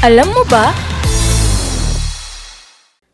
Alam mo ba?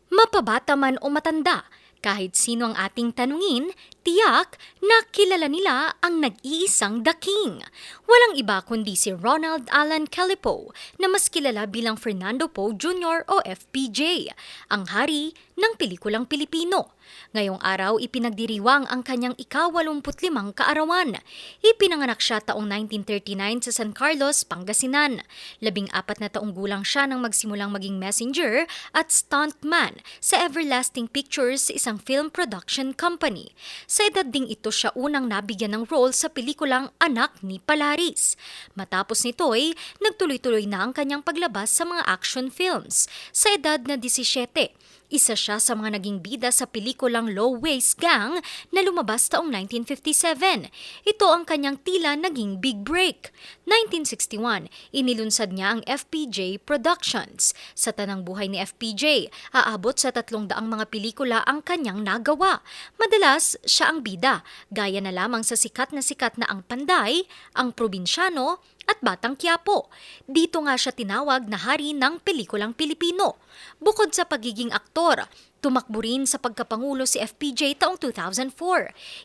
Mapabata man o matanda, kahit sino ang ating tanungin, tiyak na kilala nila ang nag-iisang The King. Walang iba kundi si Ronald Kelly Poe na mas kilala bilang Fernando Poe Jr. o FPJ, ang hari ng pelikulang Pilipino. Ngayong araw, ipinagdiriwang ang kanyang ika-85 kaarawan. Ipinanganak siya taong 1939 sa San Carlos, Pangasinan. Labing apat na taong gulang siya nang magsimulang maging messenger at stuntman sa Everlasting Pictures, isang film production company. Sa edad ding ito siya unang nabigyan ng role sa pelikulang Anak ni Palaris. Matapos nito'y nagtuloy-tuloy na ang kanyang paglabas sa mga action films. Sa edad na 17, isa siya sa mga naging bida sa pelikulang Low Waist Gang na lumabas taong 1957. Ito ang kanyang tila naging big break. 1961, inilunsad niya ang FPJ Productions. Sa tanang buhay ni FPJ, aabot sa tatlong daang mga pelikula ang kanyang nagawa. Madalas, siya ang bida, gaya na lamang sa sikat na sikat na Ang Panday, Ang Probinsyano, at Batang Quiapo. Dito nga siya tinawag na hari ng pelikulang Pilipino. Bukod sa pagiging aktor, tumakbo rin sa pagkapangulo si FPJ taong 2004.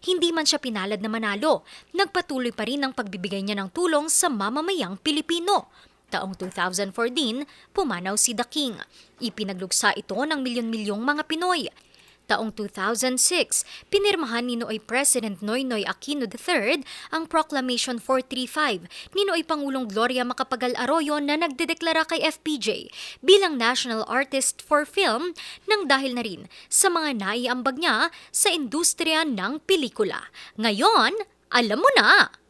Hindi man siya pinalad na manalo, nagpatuloy pa rin ang pagbibigay niya ng tulong sa mamamayang Pilipino. Taong 2004 din, pumanaw si The King. Ipinaglugsa ito ng milyon-milyong mga Pinoy. Taong 2006, pinirmahan ni Nooy President Noynoy Aquino III ang Proclamation 435 ni Nooy Pangulong Gloria Macapagal Arroyo na nagdedeklara kay FPJ bilang National Artist for Film nang dahil na rin sa mga naiambag niya sa industriya ng pelikula. Ngayon, alam mo na!